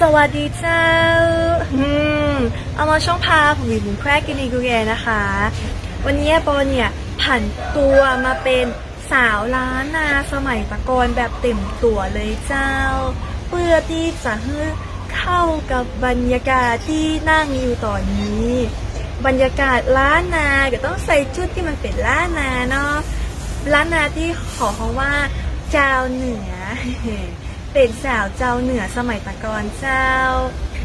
สวัสดีเจ้าอืมเอามาช่องพาผมมีบุญแควกินีกูแกนะคะ วันนี้ปอเนี่ยผันตัวมาเป็นสาวล้านนาสมัยตะกอนแบบเต็มตัวเลยเจ้า เพื่อที่จะให้เข้ากับบรรยากาศที่นั่งอยู่ตอนนี้ บรรยากาศล้านนาก็ต้องใส่ชุดที่มันเป็นล้านนาเนาะล้านนาที่ขอเขาว่าเจ้าเหนือ เป็นสาวเจ้าเหนือสมัยตะกอนเจ้า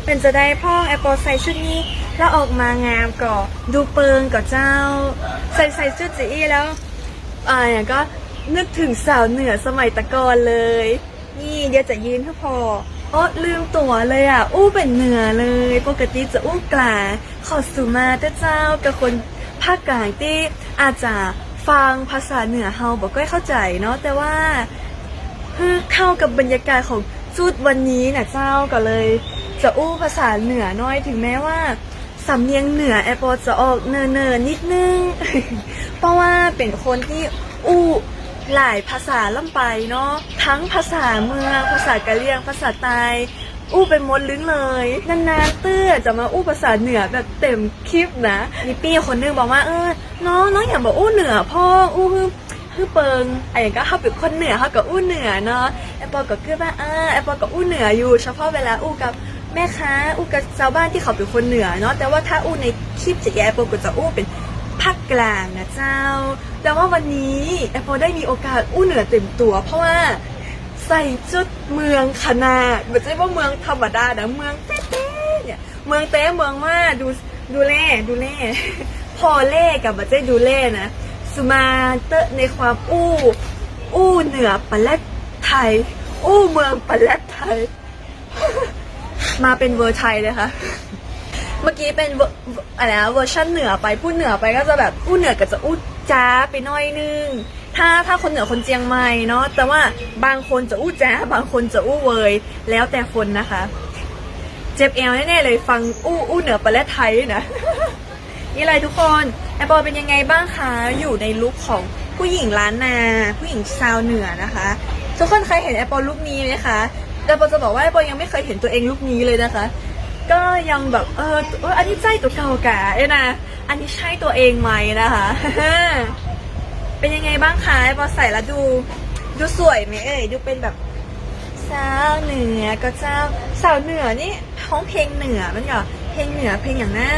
เป็นจะได้พ่อแอปเปิลใส่ชุดนี้ แล้วออกมางามก่อดูเปิงก่อเจ้า ใส่ใส่ชุดจีอี้แล้วอ่าก็นึกถึงสาวเหนือสมัยตะกอนเลย นี่เดี๋ยวจะยืนให้พอโอ้ลืมตัวเลยอะ อู้เป็นเหนือเลย ปกติจะอู้กลางขอสุมาแต่เจ้ากับคนภาคกลางที่อาจจะฟังภาษาเหนือเฮาบอกก็เข้าใจเนาะแต่ว่า คือเข้ากับบรรยากาศของจุดวันนี้นะเจ้าก็เลย จะอู้ภาษาเหนือน้อยถึงแม้ว่าสำเนียงเหนือแอปเปิลจะออกเนินๆนิดนึง เพราะว่าเป็นคนที่อู้หลายภาษาล่ำไปเนาะทั้งภาษาเมืองภาษากะเหรี่ยงภาษาใต้อู้เป็นมดลิ้นเลย นานๆเตื้อจะมาอู้ภาษาเหนือแบบเต็มคลิปนะมีปี้คนนึงบอกว่าเออน้องน้องอย่าบอกอู้เหนือพ่ออู้ คือเปิงไอ้ย่างก็เขาเป็นคนเหนือเขาก็อู้เหนือเนาะแอปเปิลก็คือว่าเออแอปเปิลก็อู้เหนืออยู่ เฉพาะเวลาอู้กับแม่ค้าอู้กับชาวบ้านที่เขาเป็นคนเหนือเนาะแต่ว่าถ้าอู้ในคลิปจะแอปเปิลก็จะอู้เป็นภาคกลางนะเจ้า แต่ว่าวันนี้แอปเปิลได้มีโอกาสอู้เหนือเต็มตัว เพราะว่าใส่ชุดเมืองคณะไม่ใช่ว่าเมืองธรรมดานะเมืองเต้ๆเนี่ยเมืองเต้เมืองว่าดูดูแลดูแลพอเล่กับบัเจดูเล่นะ สมาเตอร์ในความอู้ อู้เหนือปะแลดไทย อู้เมืองปะแลดไทย มาเป็นเวอร์ไทยเลยค่ะ เมื่อกี้เป็นเวอร์อะไรนะเวอร์ชันเหนือไปพูดเหนือไปก็จะแบบอู้เหนือก็จะอู้จ้าไปหน่อยนึงถ้าถ้าคนเหนือคนเจียงใหม่เนาะแต่ว่าบางคนจะอู้จ้าบางคนจะอู้เวยแล้วแต่คนนะคะ เจ็บเอวแน่ๆเลยฟังอู้อู้เหนือประเทศไทยนะ นี่เลยทุกคนแอปเปิลเป็นยังไงบ้างคะอยู่ในลุคของผู้หญิงล้านนา ผู้หญิงชาวเหนือนะคะ ทุกคนเคยเห็นแอปเปิลลุคนี้ไหมคะแอปเปิลจะบอกว่าแอปเปิลยังไม่เคยเห็นตัวเองลุคนี้เลยนะคะ ก็ยังแบบเอออันนี้ใช่ตัวเก่ากะเอ้นะอันนี้ใช่ตัวเองไหมนะคะ เป็นยังไงบ้างคะแอปเปิลใส่แล้วดูดูสวยไหมเอ่ยดูเป็นแบบสาวเหนือก็เจ้าสาวเหนือนี่ท้องเพลงเหนือมันเหรอเพลงเหนือเพลงอย่างน่า